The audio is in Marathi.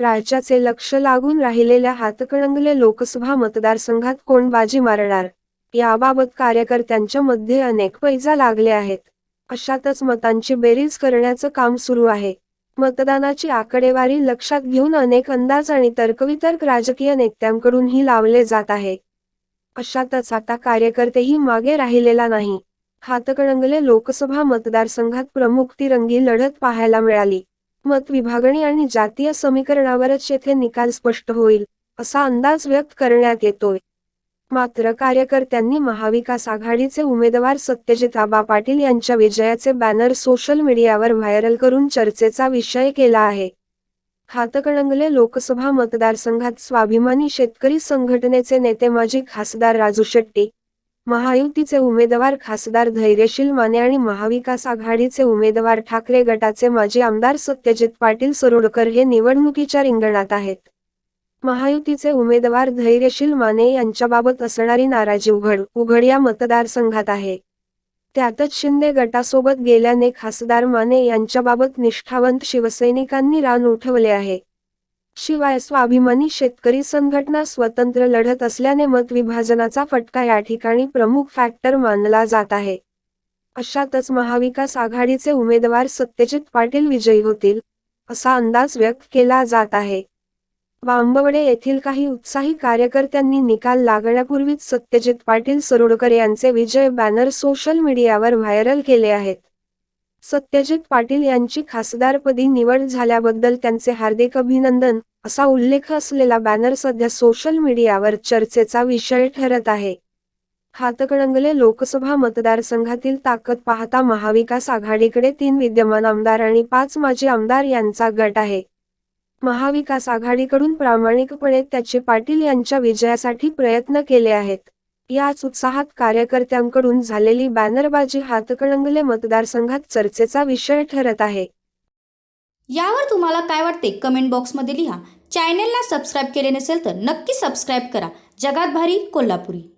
राज्याचे लक्ष लागून राहिलेल्या हातकणंगले लोकसभा मतदारसंघात कोण बाजी मारणार? याबाबत कार्यकर्त्यांच्या मध्ये अनेक पैजा लागले आहेत. अशातच मतांची बेरीज करण्याचं काम सुरू आहे. मतदानाची आकडेवारी लक्षात घेऊन अनेक अंदाज आणि तर्कवितर्क राजकीय नेत्यांकडूनही लावले जात आहे. अशातच आता कार्यकर्तेही मागे राहिलेला नाही. हातकणंगले लोकसभा मतदारसंघात प्रमुख तिरंगी लढत पाहायला मिळाली. मत विभागणी आणि जातीय समीकरणावरच येथे निकाल स्पष्ट होईल असा अंदाज व्यक्त करण्यात येतोय. मात्र कार्यकर्त्यांनी महाविकास आघाडीचे उमेदवार सत्यजित आबा पाटील यांच्या विजयाचे बॅनर सोशल मीडियावर व्हायरल करून चर्चेचा विषय केला आहे. हातकणंगले लोकसभा मतदारसंघात स्वाभिमानी शेतकरी संघटनेचे नेते माजी खासदार राजू शेट्टी महायुतीचे उमेदवार खासदार धैर्यशील माने आणि महाविकास आघाडीचे उमेदवार ठाकरे गटाचे माजी आमदार सत्यजित पाटील सरोडकर हे निवडणुकीच्या रिंगणात आहेत. महायुतीचे उमेदवार धैर्यशील माने यांच्याबाबत असणारी नाराजी उघड उघड या मतदारसंघात आहे. त्यातच शिंदे गटासोबत गेल्याने खासदार माने यांच्याबाबत निष्ठावंत शिवसैनिकांनी रान उठवले आहे. शिवाय स्वाभिमानी शेतकरी संघटना स्वतंत्र लढत असल्याने मत विभाजनाचा फटका या ठिकाणी प्रमुख फॅक्टर मानला जात आहे. अशातच महाविकास आघाडीचे उमेदवार सत्यजित पाटील विजयी होतील असा अंदाज व्यक्त केला जात आहे. बांबवडे येथील काही उत्साही कार्यकर्त्यांनी निकाल लागण्यापूर्वीच सत्यजित पाटील सरोडकर यांचे विजय बॅनर सोशल मीडियावर व्हायरल केले आहेत. सत्यजित पाटील यांची खासदारपदी निवड झाल्याबद्दल त्यांचे हार्दिक अभिनंदन असा उल्लेख असलेला बॅनर सध्या सोशल मीडियावर चर्चेचा विषय ठरत आहे. हातकणंगले लोकसभा मतदारसंघातील ताकद पाहता महाविकास आघाडीकडे तीन विद्यमान आमदार आणि पाच माजी आमदार यांचा गट आहे. महाविकास आघाडीकडून प्रामाणिकपणे त्याचे पाटील यांच्या विजयासाठी प्रयत्न केले आहेत. याच उत्साहात कार्यकर्त्यांकडून झालेली बॅनरबाजी हातकणंगले मतदारसंघात चर्चेचा विषय ठरत आहे. यावर तुम्हाला काय वाटते? कमेंट बॉक्समध्ये लिहा. चॅनेलला सबस्क्राईब केले नसेल तर नक्की सबस्क्राईब करा. जगात भारी कोल्हापुरी.